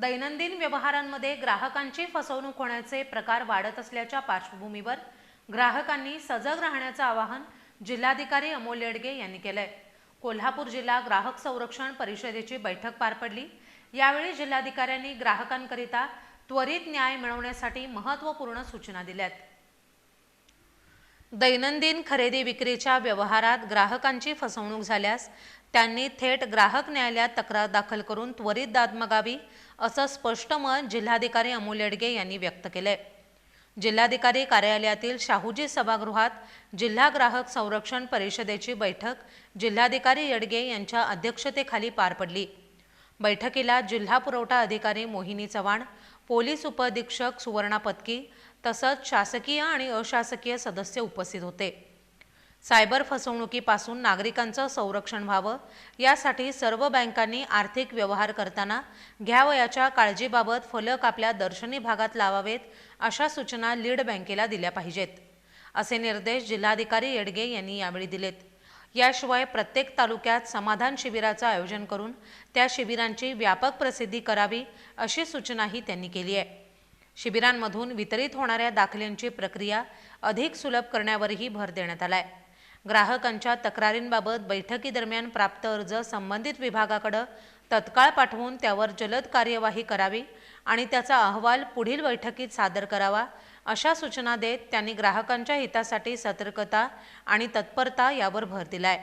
दैनंदिन व्यवहारांमध्ये ग्राहकांची फसवणूक होण्याचे प्रकार वाढत असल्याच्या पार्श्वभूमीवर ग्राहकांनी सजग राहण्याचं आवाहन जिल्हाधिकारी अमोल येडगे यांनी केलंय. कोल्हापूर जिल्हा ग्राहक संरक्षण परिषदेची बैठक पार पडली. यावेळी जिल्हाधिकाऱ्यांनी ग्राहकांकरिता त्वरित न्याय मिळवण्यासाठी महत्त्वपूर्ण सूचना दिल्यात. दैनंदिन खरेदी विक्रीच्या व्यवहारात ग्राहकांची फसवणूक झाल्यास त्यांनी थेट ग्राहक न्यायालयात तक्रार दाखल करून त्वरित दाद मागावी असं स्पष्ट मत जिल्हाधिकारी अमोल येडगे यांनी व्यक्त केलंय. जिल्हाधिकारी कार्यालयातील शाहूजी सभागृहात जिल्हा ग्राहक संरक्षण परिषदेची बैठक जिल्हाधिकारी येडगे यांच्या अध्यक्षतेखाली पार पडली. बैठकीला जिल्हा पुरवठा अधिकारी मोहिनी चव्हाण पोलीस उपअधीक्षक सुवर्णा पत्की तसंच शासकीय आणि अशासकीय सदस्य उपस्थित होते. सायबर फसवणुकीपासून नागरिकांचं संरक्षण व्हावं यासाठी सर्व बँकांनी आर्थिक व्यवहार करताना घ्यावयाच्या काळजीबाबत फलक आपल्या दर्शनी भागात लावावेत अशा सूचना लीड बँकेला दिल्या पाहिजेत. असे निर्देश जिल्हाधिकारी येडगे यांनी यावेळी दिलेत. याशिवाय प्रत्येक तालुक्यात समाधान शिबिराचं आयोजन करून त्या शिबिरांची व्यापक प्रसिद्धी करावी अशी सूचनाही त्यांनी केली आहे. शिबिरांमधून वितरित होणाऱ्या दाखल्यांची प्रक्रिया अधिक सुलभ करण्यावरही भर देण्यात आलाय. ग्राहकांच्या तक्रारींबाबत बैठकीदरम्यान प्राप्त अर्ज संबंधित विभागाकडे तत्काळ पाठवून त्यावर जलद कार्यवाही करावी आणि त्याचा अहवाल पुढील बैठकीत सादर करावा अशा सूचना देत त्यांनी ग्राहकांच्या हितासाठी सतर्कता आणि तत्परता यावर भर दिलाय.